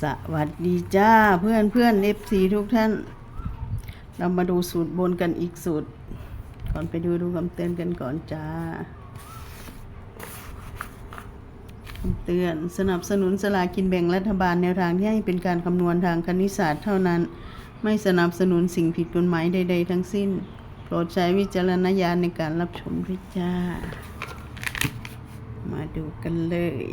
สวัสดีจ้าเพื่อนเพื่อนเอฟซีทุกท่าน เรามาดูสูตรบนกันอีกสูตร ก่อนไปดูดูคำเตือนกันก่อนจ้าคำเตือนสนับสนุนสลากินแบ่งรัฐบาลแนวทางที่ให้เป็นการคำนวณทางคณิตศาสตร์เท่านั้น ไม่สนับสนุนสิ่งผิดกฎหมายใด ๆ ทั้งสิ้น โปรดใช้วิจารณญาณในการรับชมด้วยจ้า มาดูกันเลย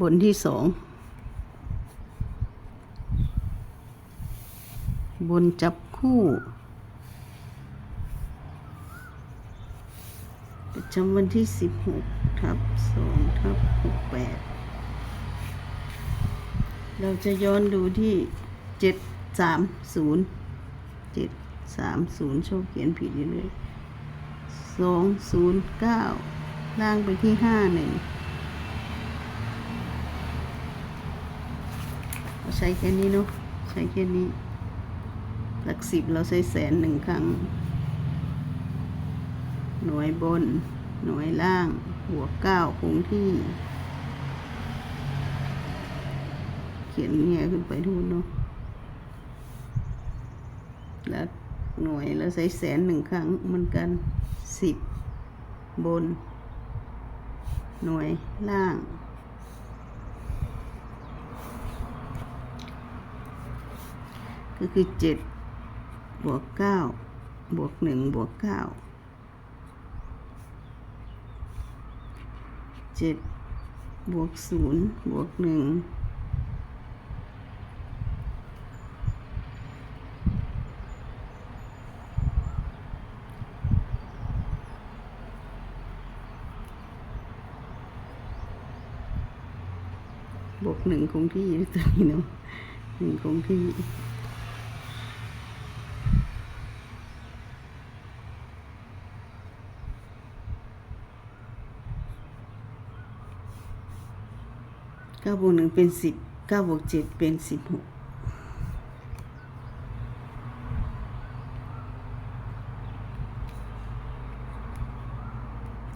บนที่สอง บนจับคู่ ประจำวันที่สิบหกทับสองทับหกแปดเราจะย้อนดูที่เจ็ดสามศูนย์เจ็ดสามศูนย์โชคเขียนผิดอยู่เลยสองศูนย์เก้าล่างไปที่ห้าหนึ่ง เราใช้แค่นี้เนาะใช้แค่นี้ หลักสิบเราใช้แสนหนึ่งครั้ง หน่วยบน หน่วยล่าง หัวเก้าคงที่ เขียนเงี้ยขึ้นไปทุนเนาะแล้วหน่วยเราใช้แสนหนึ่งครั้งเหมือนกันสิบบน หน่วยล่าง ก็คือเจ็ดบวกเก้าบวกหนึ่งบวกเก้าเจ็ดบวกศูนย์บวกหนึ่งบวกหนึ่งคงที่ตัวนี้เนาะหนึ่งคงที่ บวกหนึ่งเป็นสิบเก้าบวกเจ็ดเป็นสิบหก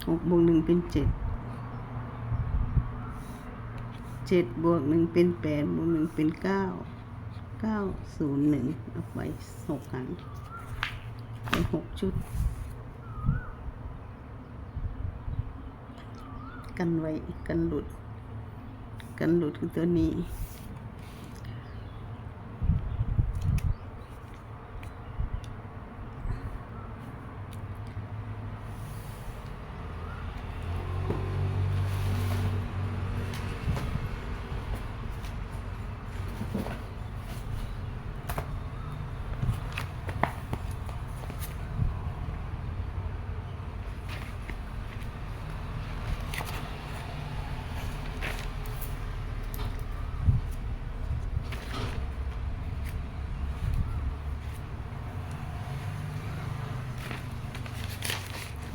หกบวกหนึ่งเป็นเจ็ดเจ็ดบวกหนึ่งเป็นแปดบวกหนึ่งเป็นเก้าเก้าศูนย์หนึ่งเอาไว้หกครั้งไปหกชุด กันไว้ กันหลุด กันหลุดคือตัวนี้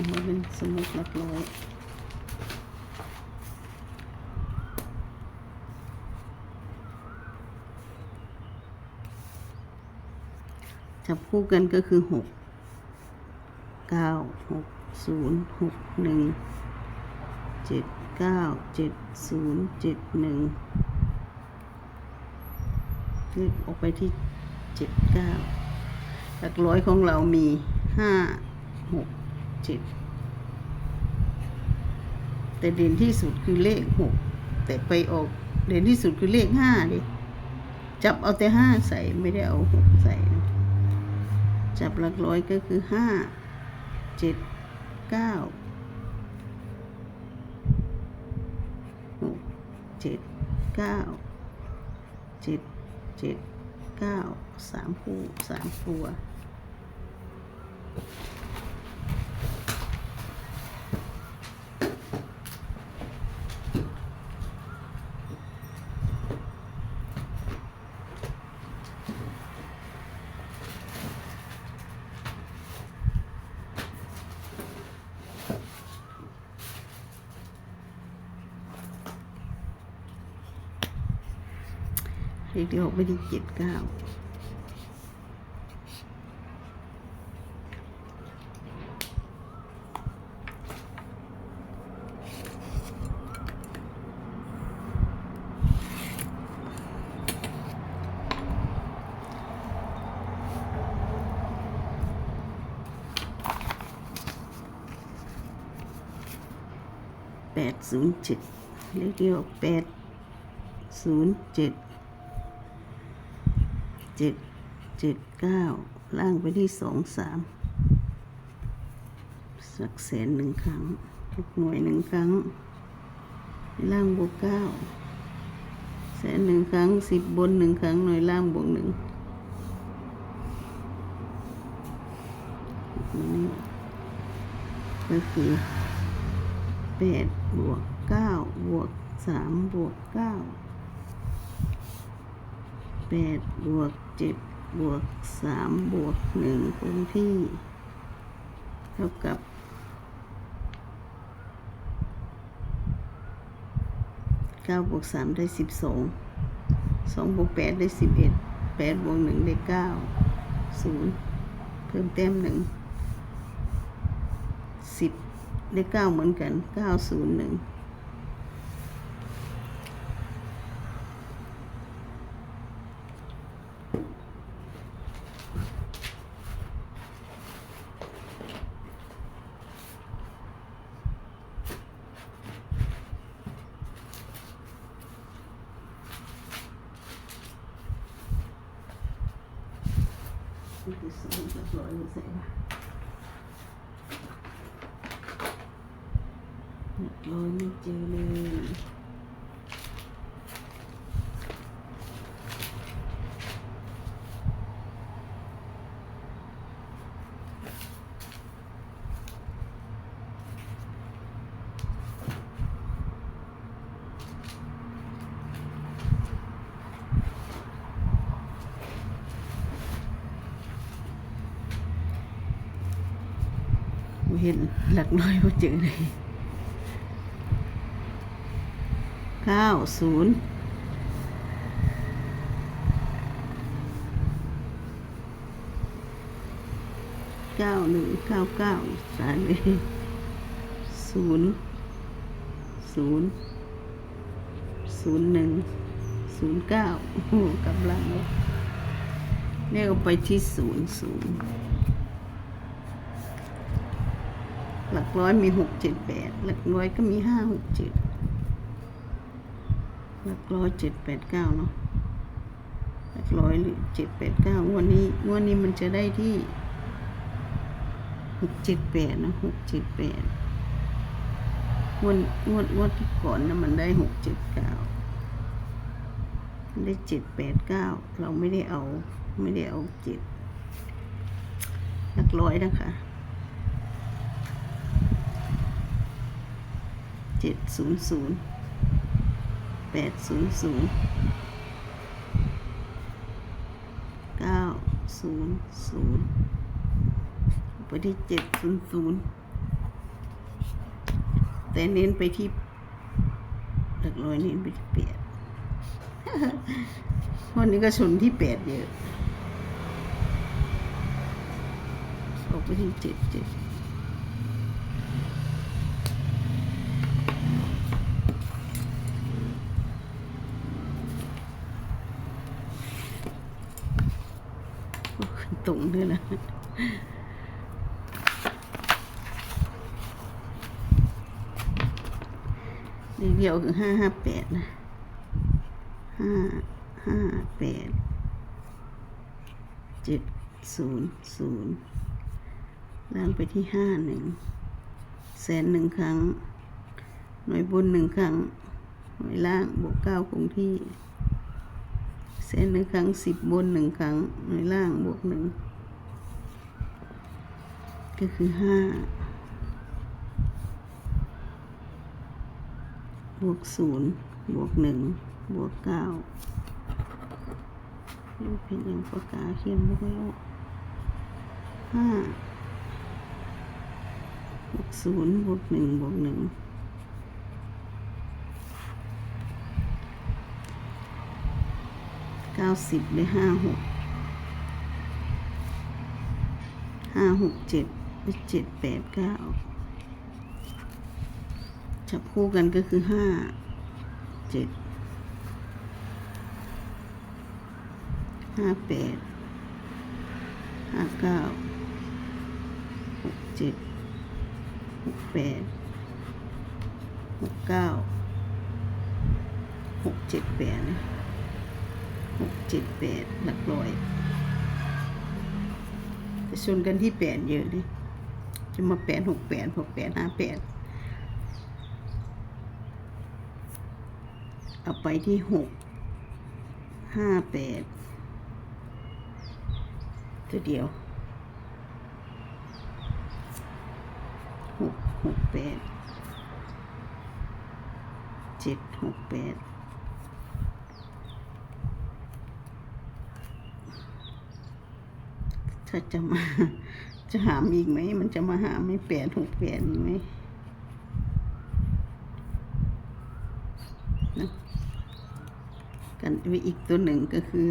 เอามาเป็นสมุดหลักร้อยจับคู่กันก็คือหกเก้าหกศูนย์หกหนึ่งเจ็ดเก้าเจ็ดศูนย์เจ็ดหนึ่งเลขออกไปที่เจ็ดเก้าหลักร้อยของเรามีห้า จ็ดแต่เด่นที่สุดคือเลขหกแต่ไปออกเด่นที่สุดคือเลขห้าดิ จับเอาแต่ห้าใส่ไม่ได้เอาหกใส่ จับหลักร้อยก็คือห้าเจ็ดเก้าหกเจ็ดเก้าเจ็ดเจ็ดเก้าสามคู่สามตัว เลขที่หกไม่ได้เจ็ดเก้าแปดศูนย์เจ็ดเลขที่หกแปดศูนย์เจ็ด จ็ดเจ็ดเจ็ดเก้าล่างไปที่สองสามสักแสนหนึ่งครั้งทุกหน่วยหนึ่งครั้ง ล่างบวกเก้าแสนหนึ่งครั้งสิบบนหนึ่งครั้งหน่วยล่างบวกหนึ่งนี่ก็คือแปดบวกเก้าบวกสามบวกเก้าแปดบวก เจ็ดบวกสามบวกหนึ่งคงที่ เท่ากับเก้าบวกสามได้สิบสองสองบวกแปดได้สิบเอ็ดแปดบวกหนึ่งได้เก้าศูนย์เพิ่มแต้มหนึ่งสิบได้เก้าเหมือนกันเก้าศูนย์หนึ่ง นี่คือสองกับร้อยใส่มาหลักร้อยไม่เจอเลย เห็นหลักร้อยว่าเจอเลยเก้าศูนย์เก้าหนึ่งเก้าเก้าสามเลยศูนย์ศูนย์ศูนย์หนึ่งศูนย์เก้าโอ้โหกำลังเลยเนี่ยก็ไปที่ศูนย์ศูนย์ หลักร้อยมีหกเจ็ดแปดหลักร้อยก็มีห้าหกเจ็ดหลักร้อยเจ็ดแปดเก้าเนาะหลักร้อยหรือเจ็ดแปดเก้างวดนี้งวดนี้มันจะได้ที่หกเจ็ดแปดนะหกเจ็ดแปดงวดงวดงวดที่ก่อนนะมันได้หกเจ็ดเก้าได้เจ็ดแปดเก้าเราไม่ได้เอาไม่ได้เอาเจ็ดหลักร้อยนะคะ เจ็ดศูนย์ศูนย์แปดศูนย์ศูนย์เก้าศูนย์ศูนย์ไปที่เจ็ดศูนย์ศูนย์แต่เน้นไปที่หลักร้อยเน้นไปที่แปดวันนี้ก็ชนที่แปดเยอะออกไปที่เจ็ดเจ็ด ตรงด้วยนะเลขเดียวคือห้าห้าแปดนะห้าห้าแปดเจ็ดศูนย์ศูนย์ล่างไปที่ห้าหนึ่งแสนหนึ่งครั้ง หน่วยบนหนึ่งครั้ง หน่วยล่างบวกเก้าคงที่ สนหนึ่งครั้งสิบบนหนึ่งครั้งหน่วยล่างบวกหนึ่งก็คือห้าบวกศูนย์บวกหนึ่งบวกเก้าลูกเป็นยังปากกาเขียนไม่ค่อยออกห้าบวกศูนย์บวกหนึ่งบวกหนึ่งเก้าสิบเลยห้าหกห้าหกเจ็ดไปเจ็ดแปดเก้าจับคู่กันก็คือห้าเจ็ดห้าแปดห้าเก้าหกเจ็ดหกแปดหหกเก้าหกเจ็ดแปดนะ หกเจ็ดแปดหลักร้อยจะชนกันที่แปดเยอะเลยจะมาแปดหกแปดหกแปดห้าแปดเอาไปที่หกห้าแปดตัวเดียวหกหกแปดเจ็ดหกแปด ถ้าจะมา จะหามอีกไหม มันจะมาหาไม่แปดหกแปดอีกไหมนะกันไว้อีกตัวหนึ่งก็คือ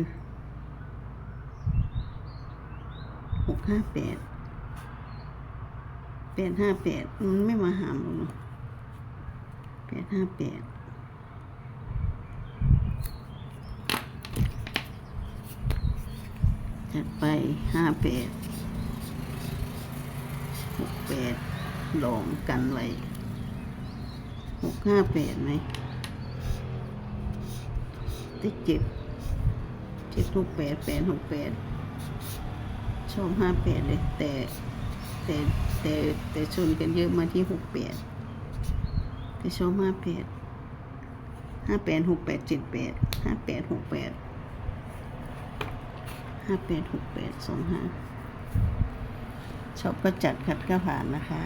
หกห้าแปดแปดห้าแปดมันไม่มาหามหรอกเนอะแปดห้าแปด จัดไปห้าแปดหกแปดลองกันไว้หกห้าแปดไหมได้เจ็ดเจ็ดหกแปดแปดหกแปดชอบห้าแปดเลยแต่แต่แต่แต่ชนกันเยอะมาที่หกแปดแต่ชอบห้าแปดห้าแปดหกแปดเจ็ดแปดห้าแปดหกแปด ห้าแปดหกแปดสองห้าชอบก็จัดขัดก็ผ่านนะคะ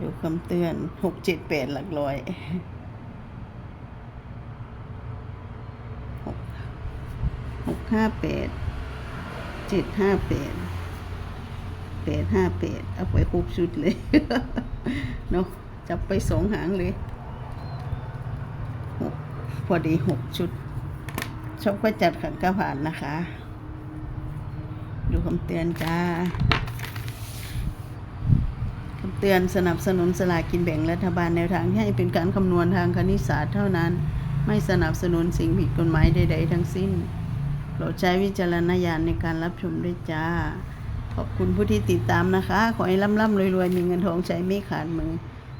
ดูคำเตือนหกเจ็ดแปดหลักร้อยหกหกห้าแปดเจ็ดห้าแปดแปดห้าแปดเอาไปครบชุดเลยเนาะจับไปสองหางเลยหกพอดีหกชุด ชอบก็จัดขัดก็ผ่านนะคะ ดูคำเตือนจ้าคำเตือนสนับสนุนสลากกินแบ่งรัฐบาลแนวทางที่ให้เป็นการคำนวณทางคณิตศาสตร์เท่านั้น ไม่สนับสนุนสิ่งผิดกฎหมายใด ๆ ทั้งสิ้นโปรดใช้วิจารณญาณในการรับชมด้วยจ้า ขอบคุณผู้ที่ติดตามนะคะ ขอให้ร่ำๆรวยๆ มีเงินทองใช้ไม่ขาดมือ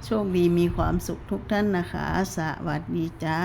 โชคดีมีความสุขทุกท่านนะคะ สวัสดีจ้า